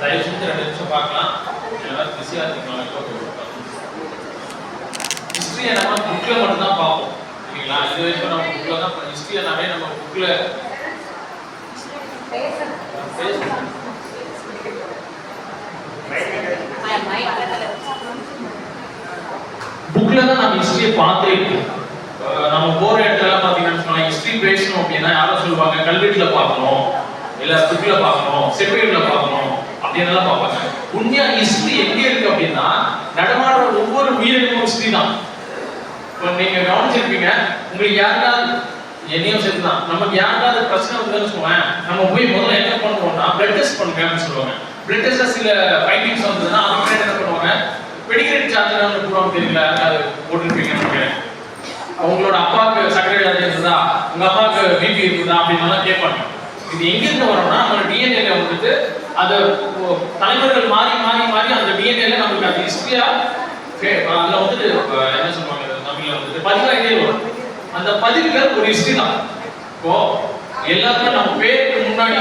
தயவு செஞ்சு ரெண்டு நிமிஷம் பார்க்கலாம். எல்லாரும் பிஸியாக இருக்கலாம் ஹிஸ்ட்ரியை நம்ம புக்கில் மட்டும்தான் பார்ப்போம். சரிங்களா? இது வரைக்கும் நம்ம புக்கில் தான் ஹிஸ்ட்ரியை நிறைய நம்ம புக்கில் புக்ல தான் நம்ம ஹிஸ்டரியை பார்த்தே நம்ம போற இடத்துல பாத்தீங்கன்னு சொன்னா ஹிஸ்டரி பேசணும் அப்படின்னா யாரும் சொல்லுவாங்க கல்வெட்டுல பார்க்கணும். இல்ல புக்ல பார்க்கணும். செப்பேட்ல பார்க்கணும். அப்படின்னு எல்லாம் பார்ப்பாங்க உண்மையா ஹிஸ்டரி எங்க இருக்கு அப்படின்னா நடமாடுற ஒவ்வொரு உயிரினமும் ஹிஸ்டரி தான். இப்போ நீங்க கவனிச்சிருப்பீங்க உங்களுக்கு யாருக்காவது என்னையும் சேர்த்து தான் நமக்கு யாருக்காவது பிரச்சனை வருதுன்னு சொல்லுவேன் நம்ம போய் முதல்ல என்ன பண்ணுவோம்னா பிளட் டெஸ்ட் பண்ணுங்க அப்படின்னு சொல்லுவாங்க. பிளட் டெஸ்ட்ல சில ஃபைண்டிங்ஸ் வந்ததுன்னா அவங்க என்ன பண்ணுவாங்க? மெடிக்கல் சார்ஜ் போடுவாங்க தெரியல அது போட்டுருப்பீங்க நினைக்கிறேன் அவங்களோட அப்பாவுக்கு சர்க்கரை வியாதி இருந்ததா? உங்க அப்பாவுக்கு பிபி இருக்குதா? அப்படின்னு கேட்பாங்க. இது எங்க இருந்து வரோம்னா நம்ம டிஎன்ஏல வந்துட்டு அது தலைவர்கள் மாறி மாறி மாறி அந்த டிஎன்ஏல நமக்கு அது ஹிஸ்டரியா அதுல வந்துட்டு என்ன சொல்லுவாங்க தமிழ்ல வந்துட்டு பதிவாயிட்டே வரும். அந்த பதிவுகள் ஒரு ஹிஸ்டரி தான். இப்போ எல்லாருமே நம்ம பேருக்கு முன்னாடி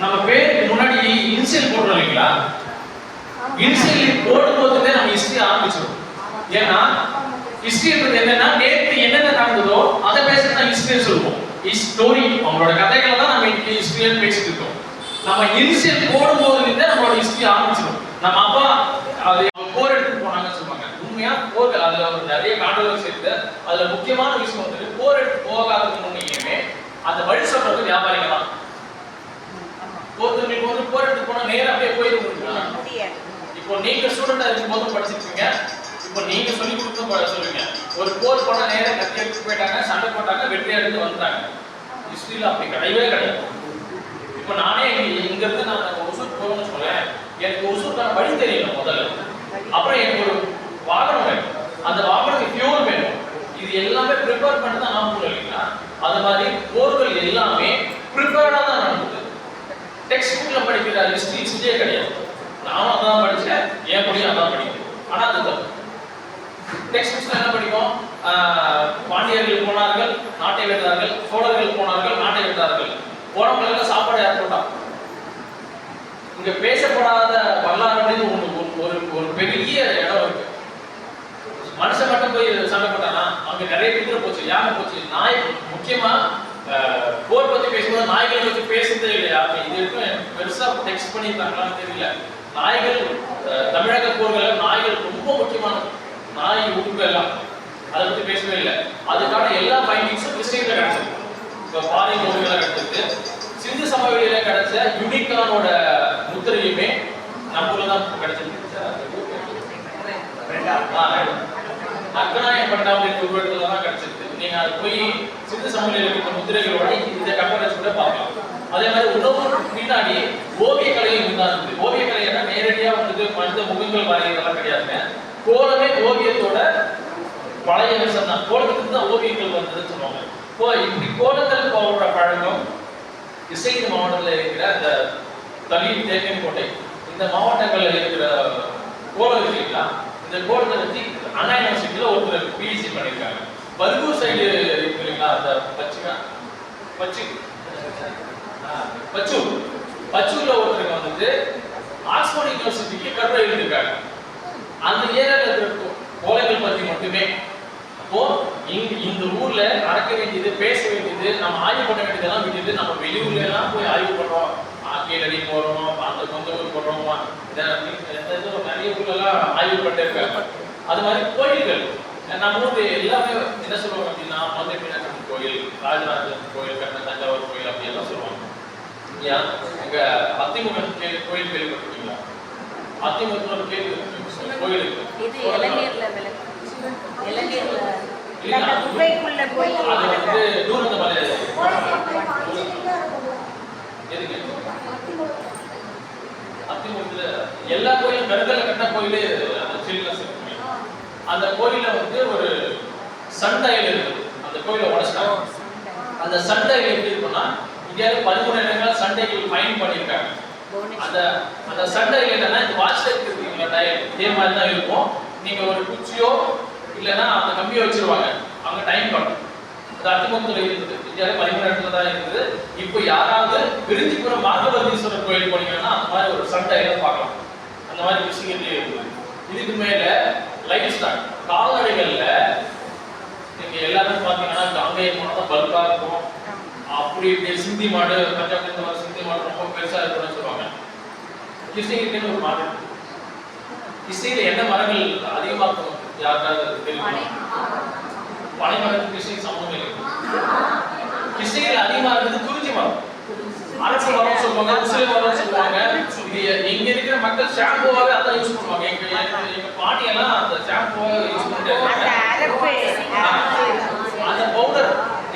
நம்ம பேருக்கு முன்னாடி இன்சியல் போடுறோம் இல்லைங்களா? இன்சியல் போடும்போதுமே நம்ம ஹிஸ்டரி ஆரம்பிச்சிடும் ஏன்னா ஹிஸ்டரின்றது என்னன்னா நேற்று என்னென்ன நடந்ததோ அதை பேசுறது தான் ஹிஸ்டரி சொல்லுவோம். ஸ்டோரி அவங்களோட கதைகளை தான் நம்ம இன்னைக்கு ஹிஸ்டரியில் பேசிட்டு இருக்கோம். நம்ம இனிஷியல் போடும்போது இருந்தே நம்மளோட ஹிஸ்டரி ஆரம்பிச்சிடும் நம்ம அப்பா அது போர் எடுத்துட்டு போனாங்கன்னு சொல்லுவாங்க. உண்மையா? போர் அதுல ஒரு நிறைய கான்ட்ரவர்சி இருக்கு அதுல முக்கியமான விஷயம் வந்து போர் எடுத்து போகாததுக்கு முன்னையுமே அந்த வழி சொல்றது வியாபாரிங்க தான். ஒருத்தவங்களுக்கு வந்து போர் எடுத்து போனா நேரா அப்படியே போயிடும் இப்போ நீங்க ஸ்டூடெண்டா இருக்கும் போதும் படிச்சிருப்பீங்க இப்போ நீங்க சொல்லி கொடுத்த ப- சொல்லுவீங்க ஒரு போர் போன நேரம் கத்தி எடுத்து போயிட்டாங்க சண்டை போட்டாங்க வெற்றி எடுத்து வந்துட்டாங்க ஹிஸ்டரியில் அப்படி கிடையவே கிடையாது. இப்போ நானே இங்கிருந்து நான் ஒசூர் போகணும்னு சொல்லுவேன் எனக்கு ஒசூருக்கான வழி தெரியல முதல்ல. அப்புறம் எனக்கு ஒரு வாகனம் வேணும். அந்த வாகனத்துக்கு ஃபியூல் வேணும். இது எல்லாமே ப்ரிப்பேர் பண்ணி தான் நான் போகல இல்லைங்களா? அது மாதிரி போர்கள் எல்லாமே ப்ரிப்பேர்டாக தான் நடந்தது. டெக்ஸ்ட் புக்கில் படிக்கிற ஹிஸ்டரி ஹிஸ்ட்ரியே கிடையாது. நானும் அதான் படித்தேன் என் முடியும் அதான் படிக்கிறேன். ஆனால் அது டெக்ஸ்ட் புக்ஸ்ல என்ன படிக்கும் ஆஹ் பாண்டியர்கள் போனார்கள் நாட்டை வென்றார்கள் சோழர்கள் போனார்கள் நாட்டை வென்றார்கள். போனவங்களுக்கு சாப்பாடு யார் போட்டா? இங்க பேசப்படாத வரலாறு அப்படின்னு ஒண்ணு ஒரு- ஒரு பெரிய இடம் இருக்கு. மனுஷன் மட்டும் போய் சண்டை போட்டானா? அங்க நிறைய குதிரை போச்சு. யானை போச்சு? நாய் முக்கியமா போர் பத்தி பேசும்போது நாய்களை பத்தி பேசுறதே இல்லையா? இது வரைக்கும் பெருசா டெக்ஸ்ட் பண்ணியிருக்காங்களான்னு தெரியல. நாய்கள் தமிழக போர்கள் நாய்கள் ரொம்ப முக்கியமானது. நாய் உடுப்பு எல்லாம். அதை பத்தி பேசவே இல்லை. அதுக்கான எல்லா ஃபைண்டிங்ஸும் கிறிஸ்டியன்ல கிடச்சிருக்கு. இப்போ பாதை நோய்களை கிடைச்சது சிந்து சமவெளியில கிடைச்ச யுனிகானோட முத்திரையுமே நம்மள தான் கிடைச்சது அக்கனாயம் பண்ணாமல் உருவெடுத்துல தான் கிடைச்சிருக்கு. நீங்க அது போய் சிந்து சமவெளியில் இருக்கிற முத்திரைகளோட இந்த கம்பேரிசன் கூட பார்க்கலாம். அதே மாதிரி உணவு பின்னாடி ஓவிய கலையும் இருந்தாங்க ஓவிய கலை என்ன? நேரடியா வந்துட்டு மனித முகங்கள் வரைகிறதெல்லாம் கிடையாதுங்க. கோலமே ஓவியத்தோட பழைய விஷயம் தான். கோலத்துக்கு தான் ஓவியங்கள் வந்ததுன்னு சொல்லுவாங்க. இப்போ இப்படி கோலங்கள் போகிற பழக்கம் இசை மாவட்டத்தில் இருக்கிற அந்த தளி தேக்கன்கோட்டை இந்த மாவட்டங்களில் இருக்கிற கோலம் இருக்கு இந்த கோலத்தை பற்றி அண்ணா யூனிவர்சிட்டியில் ஒருத்தர் பிஎஸ்சி பண்ணியிருக்காங்க பர்கூர் சைடு இருக்கு இல்லைங்களா அந்த பச்சுக்கா பச்சு. பச்சு. பச்சூர் ஒருத்தருக்கு வந்துட்டு ஆக்ஸ்போர்ட் யூனிவர்சிட்டிக்கு கட்டுரை எழுதியிருக்காங்க அந்த ஏரியாவில் இருக்கிற கோலைகள் பற்றி மட்டுமே. அப்போ இங்க இந்த ஊர்ல நடக்க வேண்டியது பேச வேண்டியது நம்ம ஆய்வு பண்ண வேண்டியதெல்லாம் விட்டுட்டு நம்ம வெளியூர்ல எல்லாம் போய் ஆய்வு பண்றோம். ஆ, கீழடி போறோம் அந்த சொந்த ஊர் போடுறோம் நிறைய ஊர்ல எல்லாம் ஆய்வு பண்ணிட்டு இருக்காங்க. அது மாதிரி கோயில்கள். நம்ம ஊர்ல எல்லாமே என்ன சொல்லுவாங்க அப்படின்னா மதுரை மீனாட்சி கோயில் ராஜராஜன் கோயில் கண்ண தஞ்சாவூர் கோயில் அப்படி எல்லாம் சொல்லுவாங்க. இங்க எங்க கோயில் கேள்விப்பட்டிருக்கீங்களா? கோயில் எல்லா கோயிலும் கருங்கல்ல கட்டின கோயிலே அந்த கோயில்ல வந்து ஒரு சண்டையில் இருக்குது. அந்த கோயிலை உடச்சிட்டாங்க அந்த சண்டைகள் எப்படி இருக்கும்னா இந்தியாவில் பதிமூணு இடங்கள் சண்டைகள் ஃபைன் பண்ணியிருக்காங்க. அந்த அந்த சண்டையில் என்னன்னா இந்த வாட்ச் டைப் இருக்கீங்களா டைம் இதே மாதிரி தான் இருக்கும். நீங்க ஒரு குச்சியோ இல்லைன்னா அந்த கம்பியோ வச்சிருவாங்க. அவங்க டைம் காட்டும். அது அத்திமுகத்துல இருந்தது இந்தியாவில் பதிமூணு தான் இருந்தது இப்போ யாராவது விருந்திபுரம் மார்கவதீஸ்வரர் கோயில் போனீங்கன்னா அந்த மாதிரி ஒரு சண்டை பார்க்கலாம். அந்த மாதிரி விஷயங்கள்லேயே இருக்குது. இதுக்கு மேல லைஃப் ஸ்டாக் கால்நடைகள்ல நீங்க எல்லாருமே பாத்தீங்கன்னா கங்கை போனால் தான் பல்கா இருக்கும். அப்படி இப்படி சிந்தி மாடு பஞ்சாப் இந்த மாதிரி சிந்தி மாடு ரொம்ப பெருசா இருக்கும்னு சொல்லுவாங்க. கிருஷ்ணகிரின்னு ஒரு மாடு. கிருஷ்ணகிரியில என்ன மரங்கள் அதிகமா இருக்கும்? யாருக்காவது தெரியுமா? பனை மரத்துக்கு கிருஷ்ணகிரி சம்பந்தம் இல்லை. கிருஷ்ணகிரியில் அதிகமா இருக்குது குறிஞ்சி மரம். அரசு மரம் சொல்லுவாங்க உசிலி மரம் சொல்லுவாங்க. இங்க இருக்கிற மக்கள் ஷாம்புவாக அதான் யூஸ் பண்ணுவாங்க. எங்க பாட்டி எல்லாம் அந்த ஷாம்புவாக யூஸ் பண்ணிட்டு அந்த பவுடர்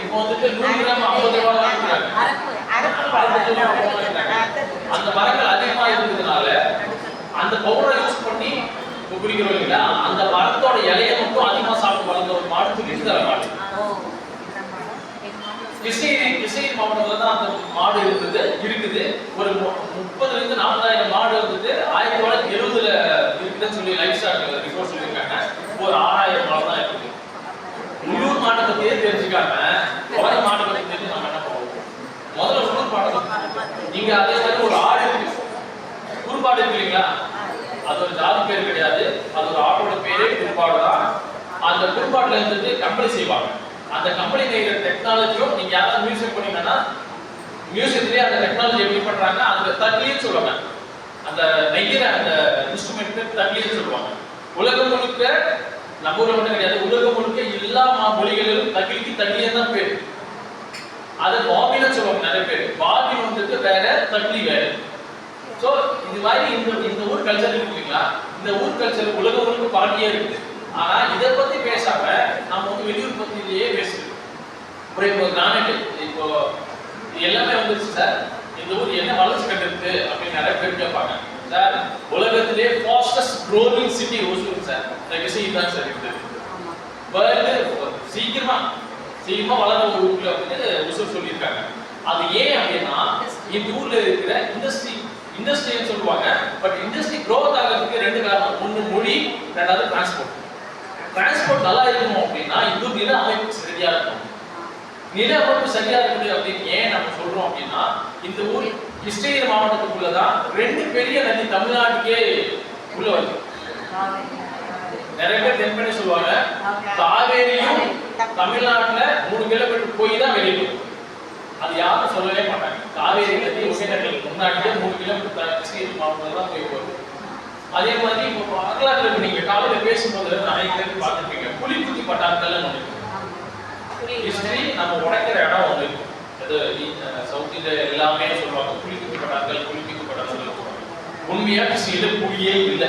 இப்போ வந்துட்டு நூறு கிராம் ஐம்பது ரூபாய் அந்த மரங்கள் அதிகமா இருந்ததுனால அந்த பவுடரை யூஸ் பண்ணி குடிக்கிறோம் இல்லைங்களா? அந்த மரத்தோட இலையை மட்டும் அதிகமா சாப்பிட்டு வளர்ந்த ஒரு மாடு சொல்லிட்டு தர மாடு. ஓ இந்த கிருஷ்ணகிரி கிருஷ்ணகிரி மாவட்டத்துல தான் அந்த மாடு இருக்குது இருக்குது. ஒரு மு- முப்பதுல இருந்து நாற்பதாயிரம் மாடு இருந்தது ஆயிரத்தி தொள்ளாயிரத்தி எழுபதுல இருக்குதுன்னு சொல்லி லைஃப் ஸ்டாக் ரிப்போர்ட் சொல்லியிருக்காங்க. ஒரு ஆறாயிரம் மாடு தான் இருக்குது மாட்டை பத்தியே தெரிஞ்சுக்காம உலக மாட்டை பத்தி தெரிஞ்சு நம்ம என்ன பண்ணுவோம்? முதல்ல உள்ளூர் நீங்க அதே மாதிரி ஒரு ஆடு இருக்கு. குறுபாடு இருக்கு இல்லைங்களா? அது ஒரு ஜாதி பேர் கிடையாது. அது ஒரு ஆட்டோட பேரே குறுபாடு தான். அந்த குறுபாட்டுல இருந்துட்டு கம்பெனி செய்வாங்க. அந்த கம்பெனி நெய்கிற டெக்னாலஜியும் நீங்க யாராவது மியூசியம் பண்ணீங்கன்னா மியூசியத்திலேயே அந்த டெக்னாலஜி எப்படி பண்றாங்க அந்த தட்லின்னு சொல்லுவாங்க. அந்த நெய்கிற அந்த இன்ஸ்ட்ருமெண்ட் தட்லின்னு சொல்லுவாங்க. உலகம் முழுக்க நம்ம ஊர்ல மட்டும் கிடையாது உலகம் முழுக்க எல்லா மொழிகளிலும் தகிலிக்கு தட்லியே தான் பேர். அது பாபின்னு சொல்லுவாங்க நிறைய பேர். பாபி வந்துட்டு வேற தட்லி வேற. சோ இது மாதிரி இந்த இந்த ஊர் கல்ச்சர் இருக்கு இல்லைங்களா? இந்த ஊர் கல்ச்சர் உலகம் முழுக்க பாட்டியே இருக்குது ஆனா இதை பத்தி பேசாம நம்ம வந்து வெளியூர் பத்திலேயே பேசுறோம். ஒரு இப்போ கிரானைட் இப்போ எல்லாமே வந்துருச்சு சார். இந்த ஊர் என்ன வளர்ச்சி கண்டிருக்கு அப்படின்னு நிறைய பேர் கேட்பாங்க. சார் உலகத்திலே fastest growing city Hosur sir? விஷயம் தான் சார் இருக்குது. வேர்ல்டு சீக்கிரமா சீக்கிரமா வளர ஒரு ஊர்ல வந்து உசூர் சொல்லியிருக்காங்க. அது ஏன் அப்படின்னா இந்த ஊர்ல இருக்கிற இண்டஸ்ட்ரி இண்டஸ்ட்ரின்னு சொல்லுவாங்க. பட் இண்டஸ்ட்ரி growth ஆகிறதுக்கு ரெண்டு காரணம். ஒண்ணு மொழி ரெண்டாவது டிரான்ஸ்போர்ட் டிரான்ஸ்போர்ட் நல்லா இருக்கணும் அப்படின்னா இந்த நில அமைப்பு சரியா இருக்கணும். நில அமைப்பு சரியா இருக்குது அப்படின்னு ஏன் நம்ம சொல்றோம் அப்படின்னா இந்த ஊர் கிருஷ்ணகிரி மாவட்டத்துக்குள்ள தான் ரெண்டு பெரிய நதி தமிழ்நாட்டுக்கே உள்ள வருது நிறைய பேர் தென்பண்ணி சொல்லுவாங்க. காவேரியும் தமிழ்நாட்டுல மூணு கிலோமீட்டர் போய் தான் வெளியே. அது யாரும் சொல்லவே மாட்டாங்க. காவேரி நதி ஒகேனக்கல் முன்னாடியே மூணு கிலோமீட்டர் கிருஷ்ணகிரி மாவட்டத்தில் தான் போய் வரும் அதே மாதிரி இப்போ வரலாற்றுல இப்ப நீங்க காலையில பேசும்போது நிறைய பேர் பார்த்துருப்பீங்க. புலிக்குத்தி பட்டாக்கள்னு இருக்கு. ஹிஸ்டரி நம்ம உடைக்கிற இடம் ஒன்று சவுத் இந்தியா எல்லாமே சொல்லுவாங்க புலிக்குத்தி பட்டாக்கள் புலிக்குத்தி பட்டாக்கள் சொல்லுவாங்க உண்மையா கிருஷ்ணகிரியில புலியே இல்லை.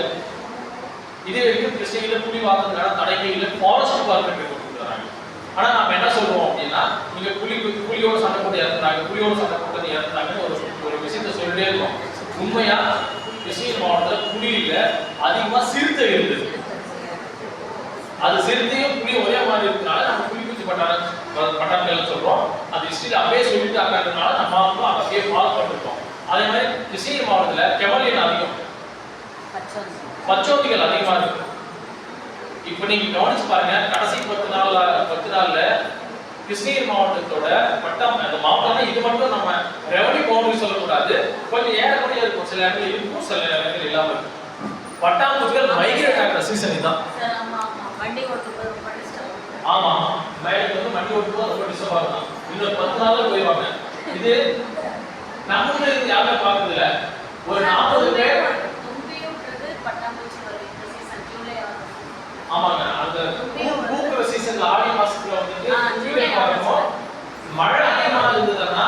இதே வரைக்கும் கிருஷ்ணகிரியில புலி வாங்குறதுனால தடைகள் இல்லை. ஃபாரஸ்ட் டிபார்ட்மெண்ட் கொடுக்குறாங்க ஆனா நாம என்ன சொல்றோம் அப்படின்னா நீங்க புலி புலியோட சண்டை போட்டு இறந்துறாங்க புலியோட சண்டை போட்டு இறந்துறாங்கன்னு ஒரு ஒரு விஷயத்த சொல்லிட்டே இருக்கோம். உண்மையா கிருஷ்ணகிரி மாவட்டத்துல புலியில அதிகமா சிறுத்தை இருந்தது அது சிறுத்தையும் புலி ஒரே மாதிரி இருக்கிறதுனால நம்ம புலி குத்தி பட்டாளம் பட்டாளங்கள் சொல்றோம். ஹிஸ்டரியில் அப்படியே சொல்லிட்டு அக்காதுனால நம்ம வந்து அப்படியே ஃபாலோ பண்ணிருக்கோம். அதே மாதிரி கிருஷ்ணகிரி மாவட்டத்துல கெமலியன் அதிகம். பச்சோந்தி பச்சோந்திகள் அதிகமா இருக்கு. இப்போ நீங்க கவனிச்சு பாருங்க கடைசி பத்து நாள்ல பத்து நாள்ல கிருஷ்ணகிரி மாவட்டத்தோட பட்டம் அந்த மாவட்டம்னா இது மட்டும் நம்ம ரெவன்யூ பவுண்டரி சொல்லக்கூடாது. கொஞ்சம் ஏறக்குறைய இருக்கும். சில இடங்கள் இருக்கும் சில இடங்கள் இல்லாம இருக்கும். பட்டாம்பூச்சிகள் மைக்ரேட் ஆகிற சீசன் இதுதான். ஆமா வண்டி ஓட்டு போய் ரொம்ப டிஸ்டர்ப் ஆமா வயலுக்கு வந்து ரொம்ப டிஸ்டர்ப் ஆகும். இன்னொரு பத்து நாள்ல போயிடுவாங்க இது நம்ம ஊர்ல இருந்து யாருமே பார்க்கறது இல்ல ஒரு நாற்பது பேர் ஆமாங்க அந்த பூக்கிற சீசன்ல ஆடி மாசத்துல வந்துட்டு ஜூலை பார்க்கணும் மழை அதிகமா இருந்ததுன்னா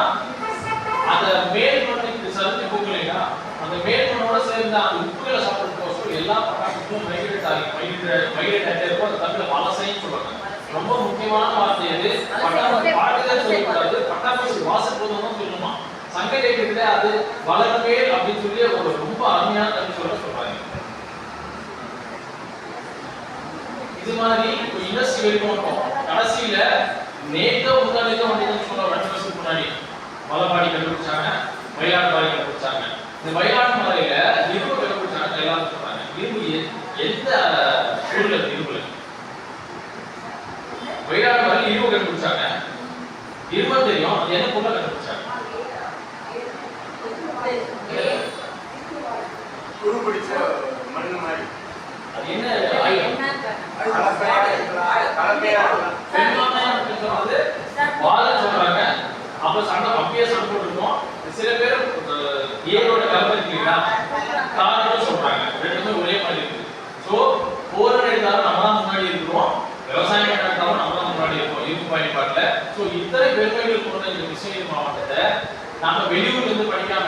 அந்த மேல் மண்ணுக்கு சதுப்பு பூக்கலையா அந்த மேல் மண்ணோட சேர்ந்த அந்த உப்புகளை சாப்பிடுறதுக்கோசரம் எல்லா பட்டாசுக்கும் மைக்ரேட் ஆகி மைக்ரேட் மைக்ரேட் ஆகிட்டே இருக்கும். அந்த தமிழ்ல வலசைன்னு சொல்லுவாங்க. ரொம்ப முக்கியமான வார்த்தை இது பட்டாசு பாட்டுதான் சொல்லக்கூடாது. பட்டாசு வாசப்போதும் சொல்லணுமா சங்க இலக்கியத்துல அது வளர்மேல் அப்படின்னு சொல்லி ஒரு ரொம்ப அருமையான தமிழ் சொல்ல சொல்றாங்க. இது மாதிரி இண்டஸ்ட்ரி வரைக்கும் வரும் கடைசியில நேத்தோ முந்தானேத்தோ வந்து சொல்ல ரெண்டு வருஷத்துக்கு முன்னாடி. மலைப்பாடி கண்டுபிடிச்சாங்க மயிலாடுபாடி கண்டுபிடிச்சாங்க. இந்த மயிலாடு மலையில இரும்பு கண்டுபிடிச்சாங்க எல்லாரும் சொல்றாங்க இரும்பு எ- எந்த ஊர்ல இருக்கு இரும்புல மயிலாடு மலையில இரும்பு கண்டுபிடிச்சாங்க இருமல் தெரியும் அது என்ன பொருளை கண்டுபிடிச்சாங்க குரு பிடிச்ச மண்ணு மாதிரி அது என்ன ஆயுதம் கலப்பையா பெரும்பான்மையான மக்கள் வந்து வாழை சொல்றாங்க அப்ப சண்டை அப்பயே சண்டை போட்டுருக்கோம் சில பேர் அஹ், ஏரோட கலப்பை இருக்கீங்களா காரணம் சொல்றாங்க ரெண்டுமே ஒரே மாதிரி இருக்கு ஸோ போர் எடுத்தாலும் நம்ம தான் முன்னாடி இருக்கிறோம் விவசாயம் நடத்தாலும் நம்ம தான் முன்னாடி இருக்கோம் இருப்பு பயன்பாட்டில் ஸோ இத்தனை பெருமைகள் கொண்ட இந்த கிருஷ்ணகிரி மாவட்டத்தை நம்ம வெளியூர்ல இருந்து படிக்காம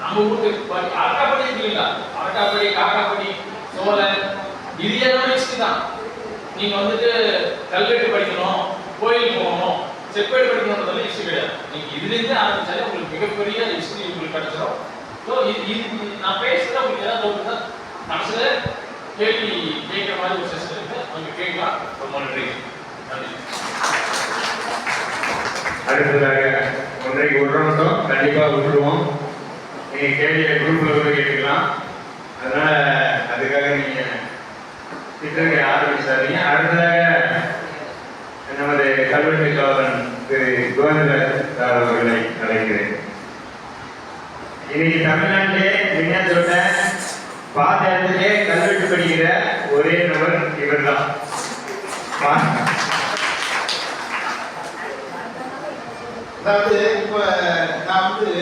நம்ம ஊருக்கு படி- அரட்டாப்படி இருக்கீங்களா அரட்டாப்படி காக்காப்படி சோழன் இது எல்லாமே ஹிஸ்ட்ரி தான். நீங்க வந்துட்டு கல்வெட்டு படிக்கணும் கோயில் போகணும் செப்பேடு படிக்கணும்ன்றதுல ஹிஸ்ட்ரி கிடையாது. நீங்க இதுலேருந்து ஆரம்பிச்சாலே உங்களுக்கு மிகப்பெரிய ஹிஸ்ட்ரி உங்களுக்கு கிடைச்சிடும் ஸோ இது இது நான் பேசுறது உங்களுக்கு ஏதாவது டவுட் தான் மனசுல கேள்வி கேட்குற மாதிரி ஒரு செஷன் இருக்கு. கொஞ்சம் கேட்கலாம். ரொம்ப நன்றி. நன்றி. அடுத்ததாக ஒன்றைக்கு விடுறோம் கண்டிப்பா விட்டுருவோம். நீங்க கேள்வியை குரூப்ல கூட கேட்டுக்கலாம். அதனால அதுக்காக நீங்க திட்டங்களை ஆரம்பிச்சாதீங்க அடுத்ததாக நமது கல்வெட்டு காவலன் திரு கோவிந்தர் சார் அவர்களை அழைக்கிறேன். இன்னைக்கு தமிழ்நாட்டிலே விஞ்ஞானத்தோட பார்த்த இடத்துலயே கல்வெட்டு படிக்கிற ஒரே நபர் இவர்தான். தான் அதாவது இப்ப நான் வந்து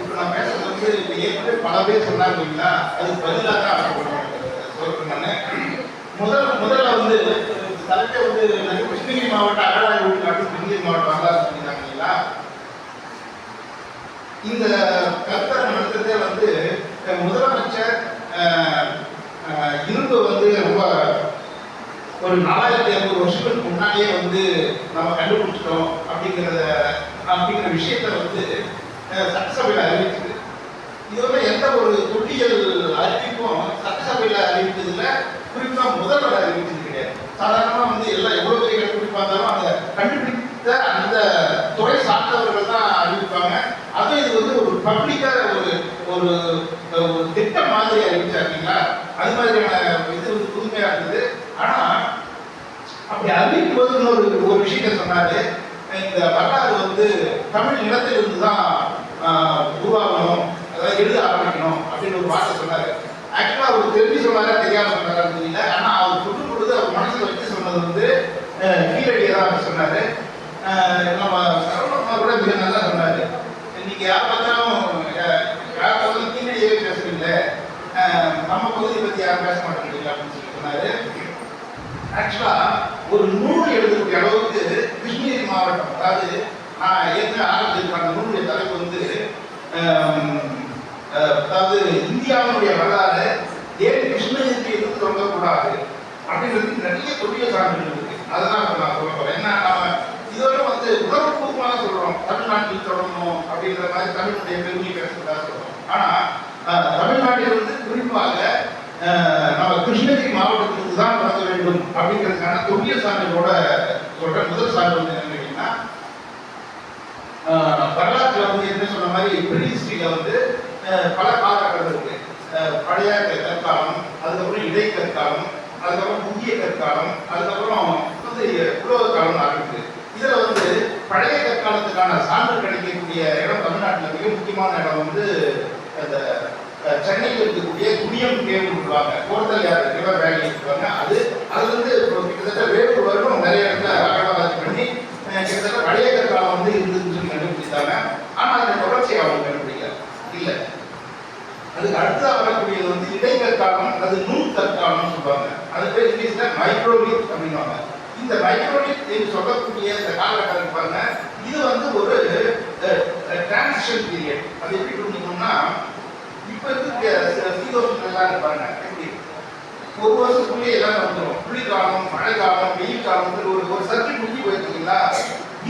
இப்ப நான் பேசுறது வந்து இப்ப ஏற்கனவே பல பேர் சொன்னாங்க அது பதிலாக தான் சொல்றேன் முதல் முதல்ல வந்து தலைப்பே வந்து கிருஷ்ணகிரி மாவட்ட அகழாய்வு காட்டு கிருஷ்ணகிரி மாவட்டம் வரலாறு சொல்லியிருந்தாங்க இல்லைங்களா இந்த கர்த்தர் நடத்துறதே வந்து முதலமைச்சர் அஹ், இரும்பு வந்து ரொம்ப ஒரு நாலாயிரத்தி ஐநூறு வருஷத்துக்கு முன்னாடியே வந்து நம்ம கண்டுபிடிச்சிட்டோம் அப்படிங்கிறத அப்படிங்கிற விஷயத்த வந்து அஹ், சட்டசபையில் அறிவிச்சிருக்கு. இது எந்த ஒரு தொட்டியல் அறிவிப்பும் சட்டசபையில் அறிவித்ததுல குறிப்பா முதல்வர் அறிவித்தது கிடையாது. சாதாரணமாக வந்து எல்லாம் எவ்வளோ பெரிய கண்டுபிடிப்பா இருந்தாலும் அந்த கண்டுபிடித்த அந்த துறை சார்ந்தவர்கள் தான் அறிவிப்பாங்க. அதுவும் இது வந்து ஒரு பப்ளிக்காக ஒரு ஒரு ஒரு திட்டம் மாதிரி அறிவிச்சாருங்களா அது மாதிரியான இது வந்து புதுமையாக இருந்தது. ஆனால் அப்படி அறிவிக்கும் போது இன்னொரு ஒரு விஷயத்த சொன்னாரு. இந்த வரலாறு வந்து தமிழ் நிலத்திலிருந்து தான் உருவாகணும். அதாவது எழுத ஆரம்பிக்கணும் அப்படின்னு ஒரு வார்த்தை சொன்னாரு. ஆக்சுவலா அவர் தெரிஞ்சு சொன்னாரா தெரியாம சொன்னாரா தெரியல. ஆனா அவர் சொல்லும் பொழுது அவர் மனசுல வச்சு சொன்னது வந்து கீழடியதா கீழடியை தான் சொன்னாரு. நம்ம சரவணா கூட மிக நல்லா சொன்னாரு. இன்னைக்கு யார் பார்த்தாலும் யார் பார்த்தாலும் கீழடியே பேசுறீங்க நம்ம பகுதியை பத்தி யாரும் பேச மாட்டேங்கிறீங்க அப்படின்னு சொல்லி சொன்னாரு. ஆக்சுவலா ஒரு நூல் எழுதக்கூடிய அளவுக்கு கிருஷ்ணகிரி மாவட்டம் அதாவது நான் ஏற்கனவே ஆரம்பிச்சிருக்கேன் அந்த நூலுடைய தலைப்பு வந்து அதாவது இந்தியாவினுடைய வரலாறு ஏன் கிருஷ்ணகிரிக்கு இருந்து தொடங்கக்கூடாது அப்படிங்கிறது நிறைய தொழில் சான்றுகள் இருக்கு. அதெல்லாம் நான் சொல்ல போறேன். என்ன நாம இதோட வந்து உணர்வுபூர்வமாக சொல்றோம் தமிழ்நாட்டில் தொடங்கணும் அப்படிங்கிற மாதிரி தமிழுடைய பெருமை பேசுறதா சொல்றோம். ஆனா தமிழ்நாட்டில் வந்து குறிப்பாக நம்ம கிருஷ்ணகிரி மாவட்டத்திற்கு தான் நடத்த வேண்டும் அப்படிங்கிறதுக்கான தொழில் சான்றுகளோட சொல்ற முதல் சான்று வந்து என்ன கேட்டீங்கன்னா ஆஹ் வரலாற்றுல வந்து என்ன சொன்ன மாதிரி பிரிஸ்ட்ரியில வந்து பல காலகட்டங்கள் இருக்கு பழைய கற்காலம் அதுக்கப்புறம் இடைக்கற்காலம் அதுக்கப்புறம் புதிய கற்காலம் அதுக்கப்புறம் வந்து உலக காலம் ஆரம்பிக்குது. இதுல வந்து பழைய கற்காலத்துக்கான சான்று கிடைக்கக்கூடிய இடம் தமிழ்நாட்டில் மிக முக்கியமான இடம் வந்து அந்த சென்னையில் இருக்கக்கூடிய துணியம் கேவு சொல்லுவாங்க. கோர்த்தல் யார் ரிவர் வேலி சொல்லுவாங்க அது அது வந்து இப்போ கிட்டத்தட்ட வேலூர் வருடம் நிறைய இடத்துல அகலவாதி பண்ணி கிட்டத்தட்ட பழைய கற்காலம் வந்து இருந்துச்சுன்னு சொல்லி கண்டுபிடிச்சாங்க. ஆனா அந்த தொடர்ச்சியை அவங்க கண்டுபிடிக்கல அதுக்கு அடுத்ததா வரக்கூடியது வந்து இடைக்கற்காலம் அல்லது நூல் கற்காலம் சொல்லுவாங்க. அது பேர் இங்கிலீஷ்ல மைக்ரோலித் அப்படின்னுவாங்க. இந்த மைக்ரோலித் என்று சொல்லக்கூடிய இந்த காலகட்டம் பாருங்க இது வந்து ஒரு டிரான்சிஷன் பீரியட் அது எப்படி புரிஞ்சுக்கணும்னா இப்ப இருக்க சீதோஷம் எல்லாம் இருப்பாங்க எப்படி? ஒரு வருஷத்துக்குள்ளே எல்லாம் வந்துடும் குளிர்காலம் மழைக்காலம் வெயில் காலம் ஒரு ஒரு சர்க்கிள் முடிஞ்சு போயிருக்கீங்களா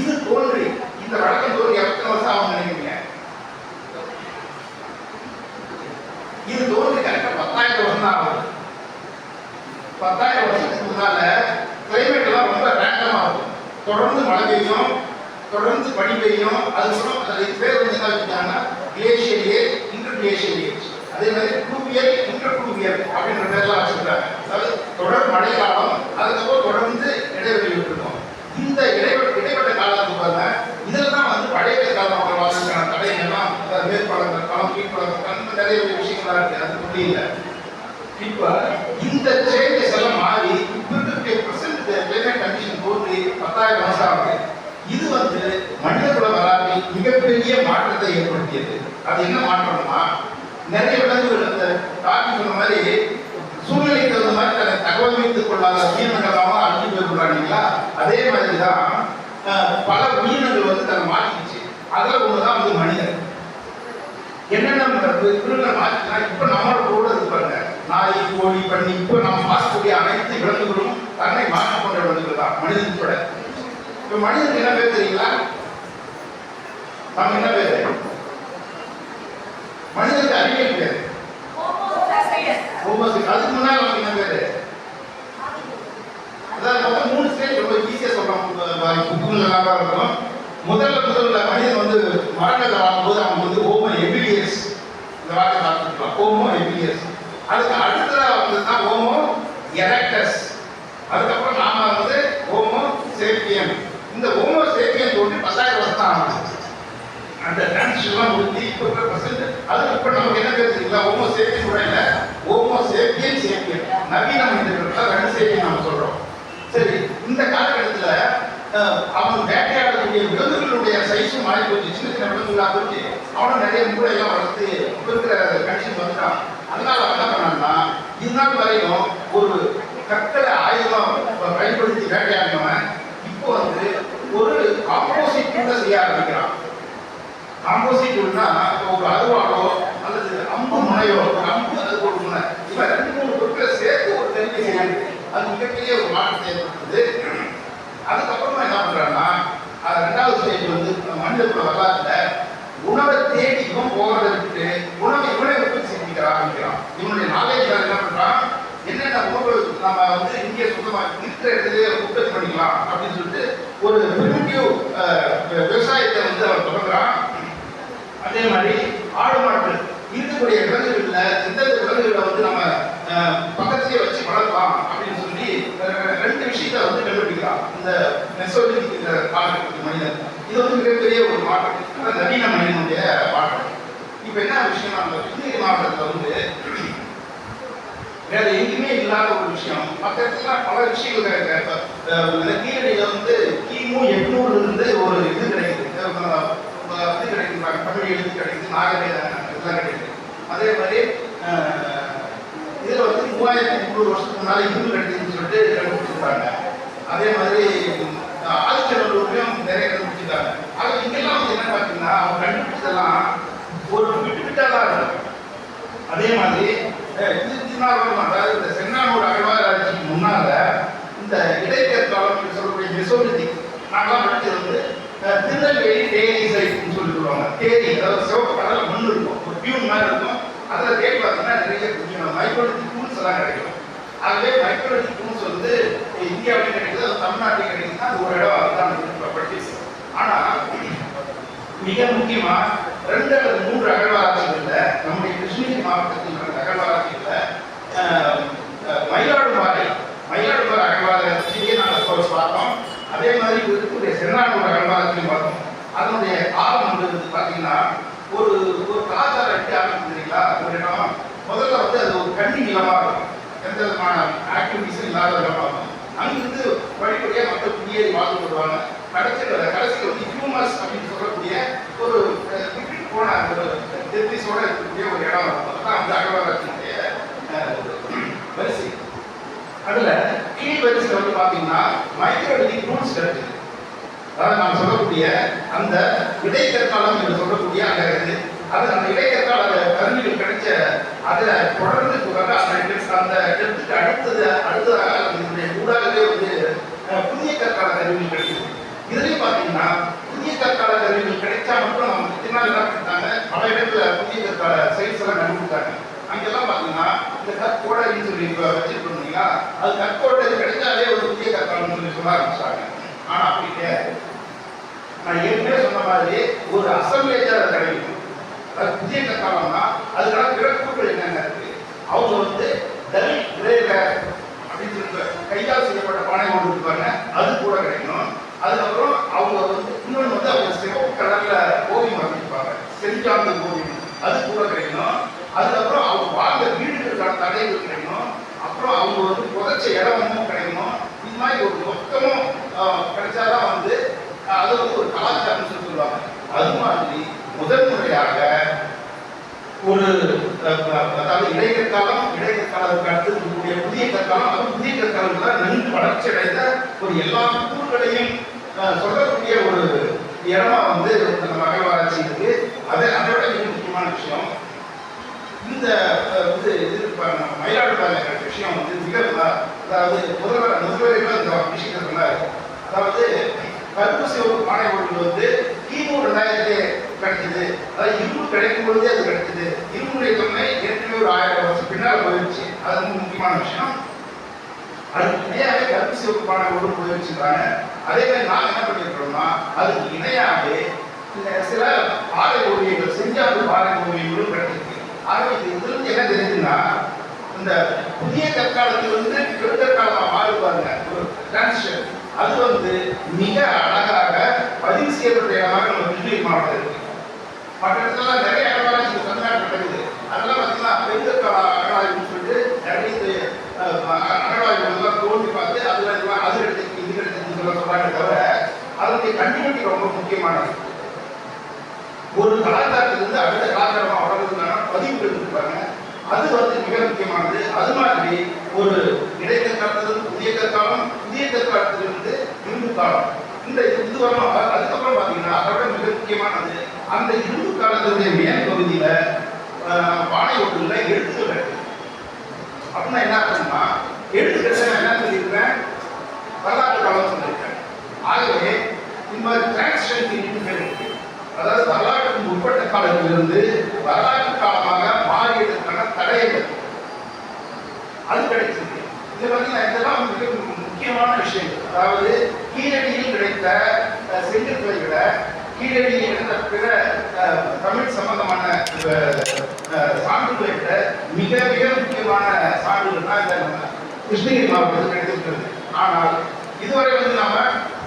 இது தோன்றி இந்த வழக்கம் தோன்றி எத்தனை வருஷம் ஆகும் நினைக்கிறீங்க? இது தோன்றி கரெக்டாக பத்தாயிரம் வருஷம் தான் ஆகுது பத்தாயிரம் வருஷத்துக்கு முன்னால கிளைமேட் எல்லாம் ரொம்ப ரேண்டமா இருக்கும். தொடர்ந்து மழை பெய்யும் தொடர்ந்து பனி பெய்யும் அதுக்கப்புறம் அதுக்கு பேர் வந்து என்ன வச்சுட்டாங்கன்னா இன்டர் கிளேஷியல் அதே மாதிரி குளூவியல் இன்டர் குளூவியல் அப்படின்ற பேர்லாம் வச்சுருக்காங்க. அதாவது தொடர் மழை காலம் அதுக்கப்புறம் தொடர்ந்து இடைவெளி விட்டுருக்கோம். இந்த இடைவெளி இடைப்பட்ட காலத்துக்கு பாருங்க இதில் தான் வந்து பழைய காலம் வாழ்க்கைக்கான தடைகள் எல்லாம் மேற்பாளர்கள் காலம் கீழ்பாளர்கள் நிறைய விஷயங்களா இருக்கு அது புள்ளி இல்லை. இப்ப இந்த சேஞ்சஸ் எல்லாம் மாறி இப்ப இருக்கக்கூடிய பிரசன்ட் கிளைமேட் கண்டிஷன் போட்டு பத்தாயிரம் வருஷம் ஆகுது. இது வந்து மனிதகுல வரலாற்றில் மிகப்பெரிய மாற்றத்தை ஏற்படுத்தியது. அது என்ன மாற்றம்னா நிறைய விலங்குகள் அந்த காக்கி சொன்ன மாதிரி சூழ்நிலைக்கு தகுந்த மாதிரி தன்னை தகவல் வைத்துக் கொள்ளாத உயிரினங்களாக அழிஞ்சு போயிருக்கிறாங்களா அதே மாதிரி தான் பல உயிரினங்கள் வந்து தன்னை மாற்றிச்சு அதுல தான் வந்து மனிதன். என்னென்ன விருதுகளை மாற்றினா இப்போ நம்மளோட கூட இருப்பாங்க நாய் கோழி பண்ணி இப்போ நம்ம பார்க்கக்கூடிய அனைத்து விலங்குகளும் தன்னை மாற்றிக்கொண்ட விலங்குகள் தான் மனிதனோட கூட இப்ப மனிதனுக்கு என்ன பேர் தெரியுங்களா நம்ம என்ன பேர் மனிதனுக்கு அறிவியல் பேர் ஒவ்வொரு அதுக்கு முன்னாடி நமக்கு என்ன பேரு அதாவது மொத்தம் மூணு ஸ்டேஜ் ரொம்ப ஈஸியா சொல்றோம் புக்குகள் நல்லா இருக்கும் முதல்ல முதல்ல மனிதன் வந்து மரங்களை வாங்கும்போது அவங்க வந்து இந்த வார்த்தை ஹோமோ ஓமோ அதுக்கு அடுத்த வந்தது தான் ஓமோ எரக்டஸ். அதுக்கப்புறம் நாம வந்து ஹோமோ சேப்பியன். இந்த ஹோமோ சேப்பியன் தோன்றி பத்தாயிரம் வருஷம் தான் ஆகும் அந்த டிரான்சிஷன்லாம் முடிஞ்சு இப்போ இருக்கிற பர்சன்ட் அதுக்கு இப்போ நமக்கு என்ன பேர் தெரியுங்களா? ஓமோ சேப்பியன் கூட இல்லை. Homo sapien sapien. நவீன மனிதர்கள் ரெண்டு சேப்பியன் நம்ம சொல்கிறோம் சரி இந்த காலகட்டத்தில் அவன் வேட்டையாடக்கூடிய விலங்குகளுடைய சைஸும் மாறி போச்சு. சின்ன சின்ன விலங்குகளாக போச்சு அவனும் நிறைய மூளையெல்லாம் வளர்த்து இருக்கிற கண்டிஷன் வந்துட்டான். அதனால அவன் என்ன பண்ணான்னா இந்நாள் வரையும் ஒரு கற்களை ஆயுதம் பயன்படுத்தி வேட்டையாடினவன் இப்போ வந்து ஒரு ஆப்போசிட் கூட செய்ய ஆரம்பிக்கிறான். காம்போசிட் ஒரு அருவாளோ அல்லது அம்பு முனையோ ஒரு அம்பு அதுக்கு ஒரு முனை. இவன் ரெண்டு மூணு பொருட்களை சேர்த்து ஒரு தெரிஞ்சு செய்யுது அது மிகப்பெரிய ஒரு மாற்றத்தை ஏற்படுத்துது. அதுக்கப்புறமா என்ன பண்றான்னா அது ரெண்டாவது ஸ்டேஜ் வந்து மனிதக்குள்ள வரலாற்றுல உணவை தேடி இவன் போகிறத விட்டு உணவை இவனை உற்பத்தி செஞ்சுக்கிற ஆரம்பிக்கிறான் இவனுடைய நாலேஜ் என்ன பண்றான்? என்னென்ன உணவு நம்ம வந்து இங்கே சுத்தமா இருக்கிற இடத்துலயே உற்பத்தி பண்ணிக்கலாம் அப்படின்னு சொல்லிட்டு ஒரு பிரிமிட்டிவ் விவசாயத்தை வந்து அவன் தொடங்குறான். அதே மாதிரி ஆடு மாட்டு இருக்கக்கூடிய விலங்குகளில் எந்தெந்த விலங்குகளை வந்து நம்ம அஹ், வச்சு வளர்க்கலாம் அப்படின்னு சொல்லி அஹ், ரெண்டு விஷயத்தை வந்து கண்டுபிடிக்கிறான் இந்த மெசோலிதிக் இந்த காலகட்டத்து மனிதன் இது வந்து மிகப்பெரிய ஒரு மாற்றம் நவீன மனிதனுடைய மாற்றம் இப்போ என்ன விஷயம் நம்ம கிருஷ்ணகிரி மாவட்டத்தில் வந்து வேற எங்கேயுமே இல்லாத ஒரு விஷயம் மற்ற பல விஷயங்கள் இருக்கு. இப்ப, வந்து கிமு எட்நூறுல இருந்து ஒரு இது கிடைக்குது இது கிடைக்குது தமிழ் எழுத்து கிடைக்குது நாகரீக இதெல்லாம் கிடைக்குது அதே மாதிரி அஹ், இதுல வந்து மூவாயிரத்தி முந்நூறு வருஷத்துக்கு முன்னால் இந்து கிடைக்குதுன்னு சொல்லிட்டு கண்டுபிடிச்சிருக்காங்க அதே மாதிரி அஹ், ஆதிச்சநல்லூர்லயும் நிறைய கண்டுபிடிச்சிருக்காங்க ஆனா இங்கெல்லாம் வந்து என்ன பார்த்தீங்கன்னா அவங்க கண்டுபிடிச்சதெல்லாம் ஒரு விட்டு விட்டா தான் இருக்கும் அதே மாதிரி அஹ், அதாவது இந்த சென்னானூர் அகழ்வாராய்ச்சிக்கு முன்னால இந்த இடைக்கற்காலம் என்று சொல்லக்கூடிய மெசோலித்திக் நாங்களாம் படித்தது வந்து திருநெல்வேலி தேனி சைட்னு சொல்லி சொல்லுவாங்க. தேனி அதாவது சிவப்பு கடல மண் இருக்கும். ஒரு பியூன் மாதிரி இருக்கும். அதில் தேடி பார்த்தீங்கன்னா நிறைய கொஞ்சம் மைக்ரோலித்திக் எல்லாம் கிடைக்கும். ஆகவே மைக்ரோலித்திக் டூல்ஸ் வந்து இந்தியாவிலையும் கிடைக்குது அது தமிழ்நாட்டிலையும் கிடைக்குதுன்னா அது ஒரு இடம் அதுதான் படிச்சு ஆனா மிக முக்கியமா ரெண்டு அல்லது மூன்று அகழ்வாராய்ச்சிகள்ல நம்முடைய கிருஷ்ணகிரி மாவட்டத்தில் நடந்த அகழ்வாராய்ச்சிகள்ல மயிலாடுமாறை அஹ், மயிலாடுதுறை மயிலாடுதுறை அகழ்வாராய்ச்சியை நாங்கள் பார்த்தோம். அதே மாதிரி இருக்கக்கூடிய சென்னானூர் அகழ்வாராய்ச்சியும் பார்த்தோம். அதனுடைய காலம் வந்து பார்த்தீங்கன்னா ஒரு ஒரு கலாச்சாரம் எப்படி ஆரம்பிச்சு ஒரு இடம். முதல்ல வந்து அது ஒரு கண்ணி நிலமாக இருக்கும். எந்த விதமான ஆக்டிவிட்டிஸும் இல்லாத இடமாகும் அங்கிருந்து படிப்படியாக மக்கள் குடியேறி வாழ்ந்து வருவாங்க. கடைசியில் கடைசியில் வந்து ஹியூமஸ் அப்படின்னு சொல்லக்கூடிய ஒரு அஹ், விட்டு போன ஒரு டெத்திஸோட இருக்கக்கூடிய ஒரு இடம் அதுதான் அந்த அகழ்வாராய்ச்சியினுடைய அஹ், வரிசை. அதுல கீழ் வரிசையில் வந்து பார்த்தீங்கன்னா மைக்ரோலித்திக் ரூல்ஸ் கிடைக்குது. அதாவது நான் சொல்லக்கூடிய அந்த இடைக்கற்காலம் என்று சொல்லக்கூடிய அந்த அது அந்த இடைக்கற்கால கருவிகள் கிடைச்ச அதை தொடர்ந்து அந்த அந்த இடத்துக்கு அடுத்தது அடுத்ததாக அதனுடைய ஊடாகவே வந்து அஹ், புதிய கற்கால கருவிகள் கிடைக்குது. இதுலயும் பார்த்தீங்கன்னா புதிய கற்கால கருவிகள் கிடைச்சா மட்டும் நம்ம பின்னால் என்ன பண்ணிட்டாங்க பல இடத்துல புதிய கற்கால சைஸ் எல்லாம் கண்டுபிடிச்சாங்க அங்கெல்லாம் பார்த்தீங்கன்னா இந்த கற்கோடைன்னு சொல்லி இப்போ வச்சிருக்கோம் இல்லைங்களா? அது கற்கோடை கிடைச்சாலே ஒரு புதிய கற்காலம்னு சொல்லி சொல்ல ஆரம்பிச்சாங்க ஆனா அப்படி கிடையாது. நான் ஏற்கனவே சொன்ன மாதிரி ஒரு அசம்பிளேஜர் கிடைக்கும் அதாவது விஜயந்த காலம்னா அதுக்கான பிறப்புகள் என்னென்ன இருக்கு? அவங்க வந்து தலித் கிரேல அப்படின்னு சொல்லிட்டு கையால் செய்யப்பட்ட பானை கொண்டு இருப்பாங்க அது கூட கிடைக்கும். அதுக்கப்புறம் அவங்க வந்து இன்னொன்று வந்து அவங்க சிவப்பு கடல்ல ஓவியம் வரைஞ்சிருப்பாங்க செஞ்சாந்த ஓவியம் அது கூட கிடைக்கணும் அதுக்கப்புறம் அவங்க வாழ்ந்த வீடுகளுக்கான தடைகள் கிடைக்கணும் அப்புறம் அவங்க வந்து புதைச்ச இடமும் கிடைக்கணும் இது மாதிரி ஒரு மொத்தமும் கிடைச்சாதான் வந்து அது வந்து ஒரு கலாச்சாரம்னு சொல்லி சொல்லுவாங்க. அது மாதிரி முதல் முறையாக ஒரு அஹ், அஹ், அதாவது இடைக்கற்காலம் இடைக்கற்காலத்துக்கு அடுத்து இருக்கக்கூடிய புதிய கற்காலம் அதுவும் புதிய கற்காலத்துல நன்கு வளர்ச்சி அடைந்த ஒரு எல்லா கூறுகளையும் சொல்லக்கூடிய ஒரு இடமா வந்து நம்ம அகழ்வாராய்ச்சி இருக்கு. அது அதை மிக முக்கியமான விஷயம் இந்த வந்து இது இது நம்ம மயிலாடுதுறை விஷயம் வந்து மிக அதாவது முதல்வர் முதல்வர்கள் இந்த விஷயத்தை இருக்கும் அதாவது கருப்பு சிவப்பு பானை ஒன்று வந்து கிமு ரெண்டாயிரத்தி கிடைச்சது. அதாவது இரும்பு கிடைக்கும் பொழுதே அது கிடைச்சது. இரும்புடைய தொன்மை ஏற்கனவே ஒரு ஆயிரம் வருஷம் பின்னால் போயிடுச்சு அது ரொம்ப முக்கியமான விஷயம். அதுக்கு இணையாகவே கருப்பு சிவப்பு பானை ஓடு போயிடுச்சுன்றாங்க அதே மாதிரி நாங்கள் என்ன பண்ணியிருக்கிறோம்னா அதுக்கு இணையாகவே இந்த சில பாறை ஓவியங்கள் செஞ்சாப்பு பாறை ஓவியங்களும் கிடைச்சிருக்கு. ஆகவே இது இதிலிருந்து என்ன தெரியுதுன்னா இந்த புதிய கற்காலத்திலிருந்து பெருங்கற்காலமா மாறி பாருங்க. ஒரு டிரான்சிஷன் அது வந்து மிக அழகாக பதிவு செய்யப்பட்ட நம்ம கிருஷ்ணகிரி மாவட்டம் இருக்கு மற்ற இடத்துல நிறைய அகழ்வாராய்ச்சி தமிழ்நாட்டில் நடக்குது. அதெல்லாம் பார்த்தீங்கன்னா பெருங்கற்கால அகழ்வாய்வுன்னு சொல்லிட்டு நிறைய இது, தோண்டி பார்த்து அது எடுத்து இது எடுத்து சொல்ல தவிர அதனுடைய கண்டினியூட்டி ரொம்ப முக்கியமானது. ஒரு கலாச்சாரத்திலிருந்து அடுத்த கலாச்சாரமாக வளர்றதுக்கான பதிவுகள் இருப்பாங்க அது வந்து மிக முக்கியமானது. அது மாதிரி ஒரு இடைக்கற்காலத்திலிருந்து புதிய கற்காலம் புதிய கற்காலத்திலிருந்து இரும்பு காலம். இந்த இது வரலாம் அதுக்கப்புறம் பார்த்தீங்கன்னா அதோட மிக முக்கியமானது அந்த இரும்பு காலத்தினுடைய மேல் பகுதியில ஆஹ், பானை ஓட்டுல எழுத்துக்கள் இருக்கு. அப்படின்னா என்ன அர்த்தம்னா எழுத்துக்கள் நான் என்ன சொல்லியிருக்கேன்? வரலாற்று காலம் சொல்லியிருக்கேன். ஆகவே இந்த மாதிரி டிரான்சிஷன் பீரியட் இருக்கு. அதாவது வரலாற்றுக்கு முற்பட்ட காலத்திலிருந்து வரலாற்று காலமாக மாறியதற்கான தடயங்கள் அது கிடைச்சிருக்கு. இது பார்த்தீங்கன்னா இதெல்லாம் மிக முக்கியமான விஷயம் அதாவது கீழடியில் கிடைத்த செங்கற்களை விட கீழடியில் கிடைத்த பிற தமிழ் சம்பந்தமான அஹ், சான்றுகளை விட மிக மிக முக்கியமான சான்றுகள் தான் இந்த நம்ம கிருஷ்ணகிரி மாவட்டத்தில் கிடைத்திருக்கிறது ஆனால் இதுவரை வந்து நம்ம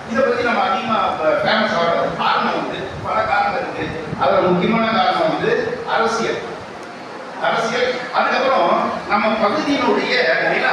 இதை பத்தி நம்ம அதிகமா ஃபேமஸ் ஆகிறது காரணம் வந்து பல காரணம் இருக்கு. அதில் முக்கியமான காரணம் வந்து அரசியல். அரசியல். அதுக்கப்புறம் நம்ம பகுதியினுடைய நில